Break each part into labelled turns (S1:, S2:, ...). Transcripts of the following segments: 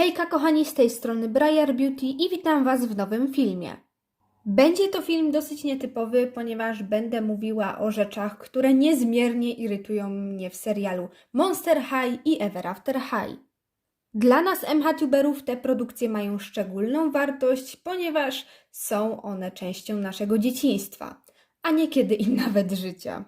S1: Hejka kochani, z tej strony Briar Beauty i witam Was w nowym filmie. Będzie to film dosyć nietypowy, ponieważ będę mówiła o rzeczach, które niezmiernie irytują mnie w serialu Monster High i Ever After High. Dla nas MHTuberów te produkcje mają szczególną wartość, ponieważ są one częścią naszego dzieciństwa, a niekiedy i nawet życia.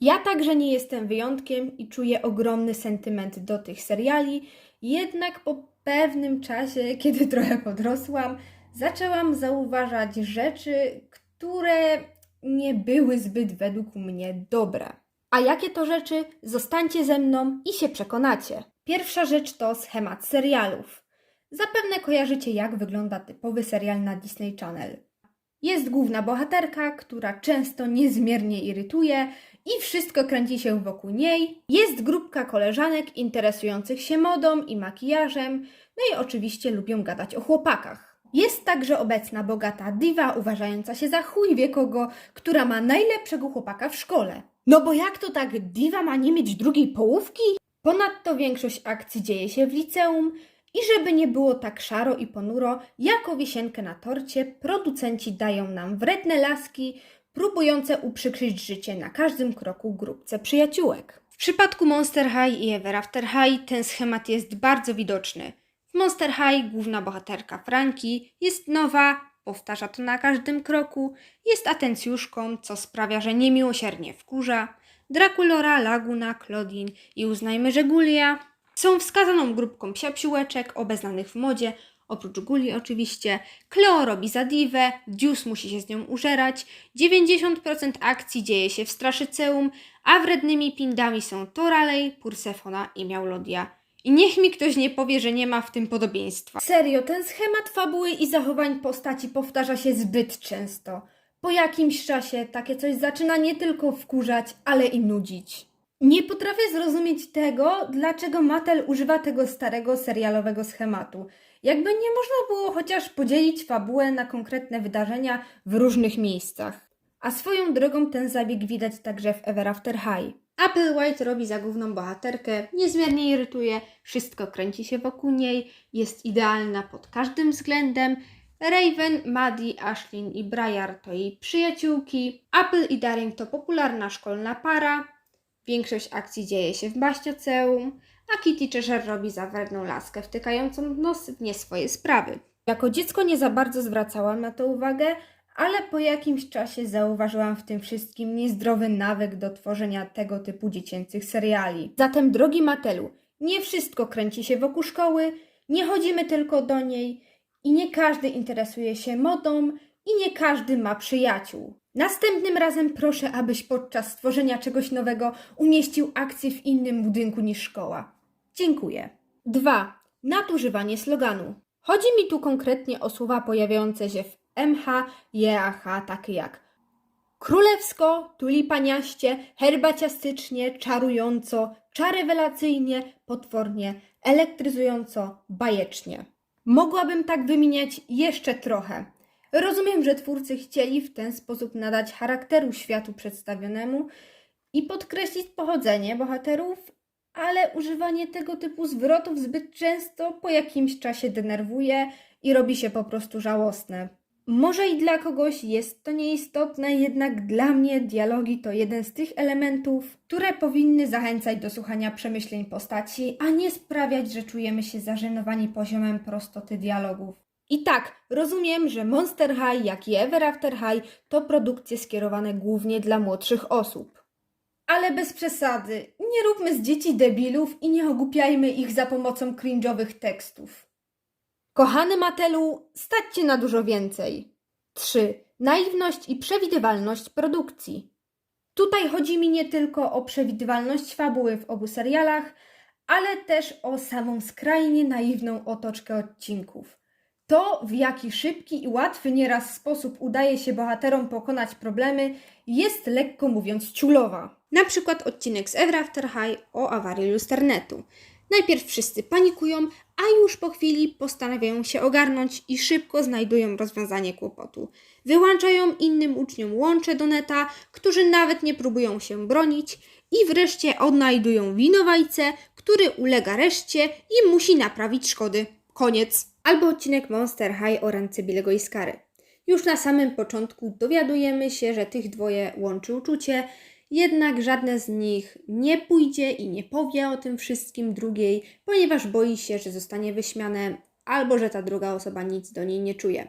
S1: Ja także nie jestem wyjątkiem i czuję ogromny sentyment do tych seriali, jednak po pewnym czasie, kiedy trochę podrosłam, zaczęłam zauważać rzeczy, które nie były zbyt według mnie dobre. A jakie to rzeczy? Zostańcie ze mną i się przekonacie. Pierwsza rzecz to schemat serialów. Zapewne kojarzycie, jak wygląda typowy serial na Disney Channel. Jest główna bohaterka, która często niezmiernie irytuje i wszystko kręci się wokół niej. Jest grupka koleżanek interesujących się modą i makijażem, no i oczywiście lubią gadać o chłopakach. Jest także obecna bogata diwa, uważająca się za chuj wie kogo, która ma najlepszego chłopaka w szkole. No bo jak to tak diwa ma nie mieć drugiej połówki? Ponadto większość akcji dzieje się w liceum i żeby nie było tak szaro i ponuro, jako wisienkę na torcie producenci dają nam wredne laski, próbujące uprzykrzyć życie na każdym kroku grupce przyjaciółek. W przypadku Monster High i Ever After High ten schemat jest bardzo widoczny. W Monster High główna bohaterka Franki jest nowa, powtarza to na każdym kroku, jest atencjuszką, co sprawia, że niemiłosiernie wkurza. Draculora, Laguna, Claudine i uznajmy, że Gulia są wskazaną grupką psiapsiłeczek obeznanych w modzie, oprócz Guli oczywiście. Cleo robi za diwę, Deuce musi się z nią użerać, 90% akcji dzieje się w Straszyceum, a wrednymi pindami są Toralej, Pursefona i Miaulodia. I niech mi ktoś nie powie, że nie ma w tym podobieństwa. Serio, ten schemat fabuły i zachowań postaci powtarza się zbyt często. Po jakimś czasie takie coś zaczyna nie tylko wkurzać, ale i nudzić. Nie potrafię zrozumieć tego, dlaczego Mattel używa tego starego serialowego schematu. Jakby nie można było chociaż podzielić fabułę na konkretne wydarzenia w różnych miejscach. A swoją drogą ten zabieg widać także w Ever After High. Applewhite robi za główną bohaterkę, niezmiernie irytuje, wszystko kręci się wokół niej, jest idealna pod każdym względem. Raven, Maddie, Ashlyn i Briar to jej przyjaciółki. Apple i Daring to popularna szkolna para. Większość akcji dzieje się w Baścioceum, a Kitty Cheshire robi za wredną laskę wtykającą nos w nie swoje sprawy. Jako dziecko nie za bardzo zwracałam na to uwagę, ale po jakimś czasie zauważyłam w tym wszystkim niezdrowy nawyk do tworzenia tego typu dziecięcych seriali. Zatem, drogi Matelu, nie wszystko kręci się wokół szkoły, nie chodzimy tylko do niej i nie każdy interesuje się modą i nie każdy ma przyjaciół. Następnym razem proszę, abyś podczas stworzenia czegoś nowego umieścił akcję w innym budynku niż szkoła. Dziękuję. 2. Nadużywanie sloganu. Chodzi mi tu konkretnie o słowa pojawiające się w MH, JAH, takie jak królewsko, tulipaniaście, herbaciastycznie, czarująco, czarewelacyjnie, potwornie, elektryzująco, bajecznie. Mogłabym tak wymieniać jeszcze trochę. Rozumiem, że twórcy chcieli w ten sposób nadać charakteru światu przedstawionemu i podkreślić pochodzenie bohaterów, ale używanie tego typu zwrotów zbyt często po jakimś czasie denerwuje i robi się po prostu żałosne. Może i dla kogoś jest to nieistotne, jednak dla mnie dialogi to jeden z tych elementów, które powinny zachęcać do słuchania przemyśleń postaci, a nie sprawiać, że czujemy się zażenowani poziomem prostoty dialogów. I tak, rozumiem, że Monster High, jak i Ever After High to produkcje skierowane głównie dla młodszych osób. Ale bez przesady, nie róbmy z dzieci debilów i nie ogłupiajmy ich za pomocą cringe'owych tekstów. Kochany Matelu, stać na dużo więcej. 3. Naiwność i przewidywalność produkcji. Tutaj chodzi mi nie tylko o przewidywalność fabuły w obu serialach, ale też o samą skrajnie naiwną otoczkę odcinków. To, w jaki szybki i łatwy nieraz sposób udaje się bohaterom pokonać problemy, jest lekko mówiąc ciulowa. Na przykład odcinek z Ever After High o awarii lusternetu. Najpierw wszyscy panikują, a już po chwili postanawiają się ogarnąć i szybko znajdują rozwiązanie kłopotu. Wyłączają innym uczniom łącze do neta, którzy nawet nie próbują się bronić i wreszcie odnajdują winowajcę, który ulega reszcie i musi naprawić szkody. Koniec. Albo odcinek Monster High o randce Billego i Skary. Już na samym początku dowiadujemy się, że tych dwoje łączy uczucie, jednak żadne z nich nie pójdzie i nie powie o tym wszystkim drugiej, ponieważ boi się, że zostanie wyśmiane albo że ta druga osoba nic do niej nie czuje.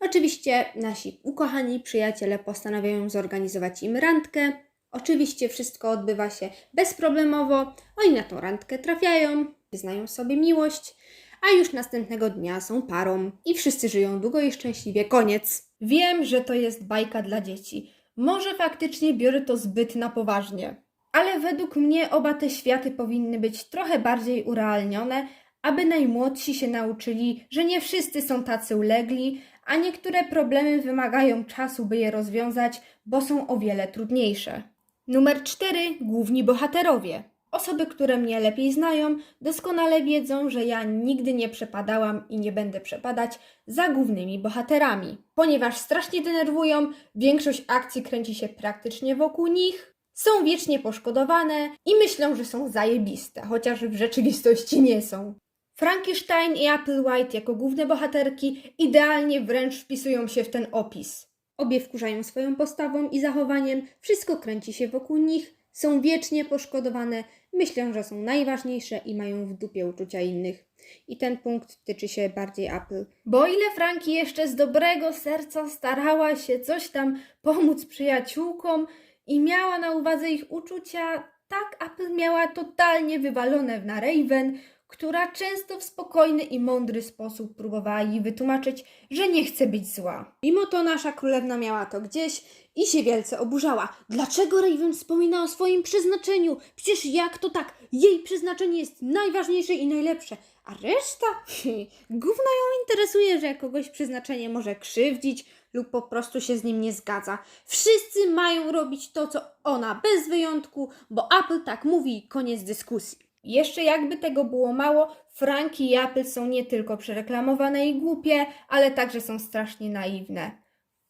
S1: Oczywiście nasi ukochani przyjaciele postanawiają zorganizować im randkę. Oczywiście wszystko odbywa się bezproblemowo. Oni na tą randkę trafiają, wyznają sobie miłość, a już następnego dnia są parą i wszyscy żyją długo i szczęśliwie. Koniec. Wiem, że to jest bajka dla dzieci. Może faktycznie biorę to zbyt na poważnie. Ale według mnie oba te światy powinny być trochę bardziej urealnione, aby najmłodsi się nauczyli, że nie wszyscy są tacy ulegli, a niektóre problemy wymagają czasu, by je rozwiązać, bo są o wiele trudniejsze. Numer 4. Główni bohaterowie. Osoby, które mnie lepiej znają, doskonale wiedzą, że ja nigdy nie przepadałam i nie będę przepadać za głównymi bohaterami, ponieważ strasznie denerwują, większość akcji kręci się praktycznie wokół nich, są wiecznie poszkodowane i myślą, że są zajebiste, chociaż w rzeczywistości nie są. Frankenstein i Applewhite jako główne bohaterki idealnie wręcz wpisują się w ten opis. Obie wkurzają swoją postawą i zachowaniem, wszystko kręci się wokół nich, są wiecznie poszkodowane, myślą, że są najważniejsze i mają w dupie uczucia innych. I ten punkt tyczy się bardziej Apple. Bo ile Franki jeszcze z dobrego serca starała się coś tam pomóc przyjaciółkom i miała na uwadze ich uczucia, tak Apple miała totalnie wywalone na Raven, która często w spokojny i mądry sposób próbowała jej wytłumaczyć, że nie chce być zła. Mimo to nasza królewna miała to gdzieś i się wielce oburzała. Dlaczego Raven wspomina o swoim przeznaczeniu? Przecież jak to tak? Jej przeznaczenie jest najważniejsze i najlepsze. A reszta? Gówno ją interesuje, że kogoś przeznaczenie może krzywdzić lub po prostu się z nim nie zgadza. Wszyscy mają robić to, co ona, bez wyjątku, bo Apple tak mówi, koniec dyskusji. Jeszcze jakby tego było mało, Franki i Apple są nie tylko przereklamowane i głupie, ale także są strasznie naiwne.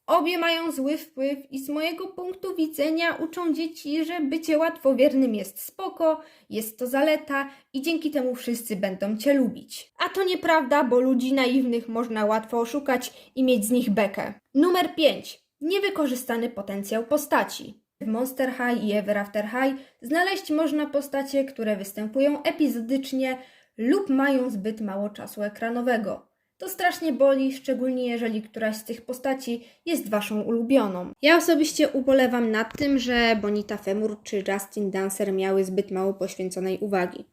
S1: Obie mają zły wpływ i z mojego punktu widzenia uczą dzieci, że bycie łatwowiernym jest spoko, jest to zaleta i dzięki temu wszyscy będą cię lubić. A to nieprawda, bo ludzi naiwnych można łatwo oszukać i mieć z nich bekę. Numer 5. Niewykorzystany potencjał postaci. W Monster High i Ever After High znaleźć można postacie, które występują epizodycznie lub mają zbyt mało czasu ekranowego. To strasznie boli, szczególnie jeżeli któraś z tych postaci jest waszą ulubioną. Ja osobiście ubolewam nad tym, że Bonita Femur czy Justin Dancer miały zbyt mało poświęconej uwagi.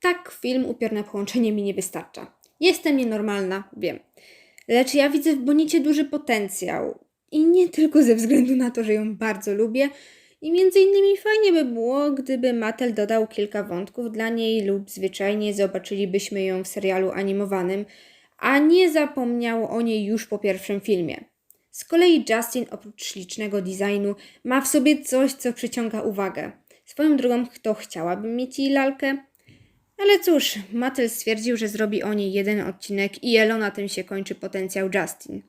S1: Tak, film Upiorne Połączenie mi nie wystarcza. Jestem nienormalna, wiem. Lecz ja widzę w Bonicie duży potencjał. I nie tylko ze względu na to, że ją bardzo lubię. I między innymi fajnie by było, gdyby Mattel dodał kilka wątków dla niej lub zwyczajnie zobaczylibyśmy ją w serialu animowanym, a nie zapomniał o niej już po pierwszym filmie. Z kolei Justin oprócz ślicznego designu ma w sobie coś, co przyciąga uwagę. Swoją drogą, kto chciałaby mieć jej lalkę? Ale cóż, Mattel stwierdził, że zrobi o niej jeden odcinek i elo na tym się kończy potencjał Justin.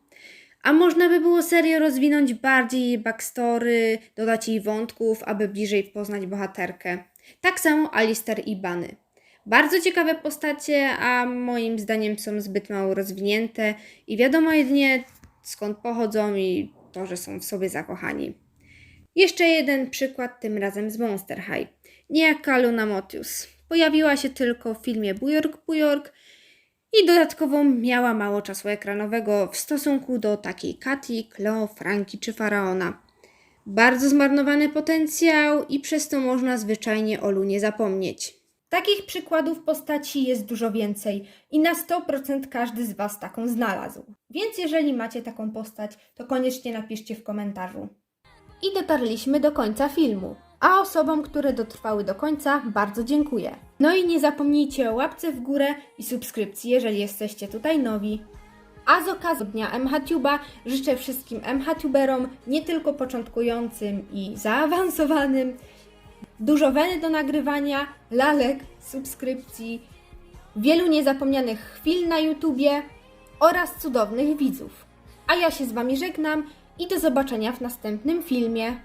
S1: A można by było serię rozwinąć bardziej jej backstory, dodać jej wątków, aby bliżej poznać bohaterkę. Tak samo Alistair i Bany. Bardzo ciekawe postacie, a moim zdaniem są zbyt mało rozwinięte i wiadomo jedynie skąd pochodzą i to, że są w sobie zakochani. Jeszcze jeden przykład, tym razem z Monster High. Niejaka Luna Motius. Pojawiła się tylko w filmie Bujork Bujork i dodatkowo miała mało czasu ekranowego w stosunku do takiej Katy, Cleo, Franki czy Faraona. Bardzo zmarnowany potencjał i przez to można zwyczajnie o Lunie zapomnieć. Takich przykładów postaci jest dużo więcej i na 100% każdy z Was taką znalazł. Więc jeżeli macie taką postać, to koniecznie napiszcie w komentarzu. I dotarliśmy do końca filmu. A osobom, które dotrwały do końca, bardzo dziękuję. No i nie zapomnijcie o łapce w górę i subskrypcji, jeżeli jesteście tutaj nowi. A z okazji dnia MHTube'a życzę wszystkim MHTuberom, nie tylko początkującym i zaawansowanym, dużo weny do nagrywania, lalek, subskrypcji, wielu niezapomnianych chwil na YouTubie oraz cudownych widzów. A ja się z Wami żegnam i do zobaczenia w następnym filmie.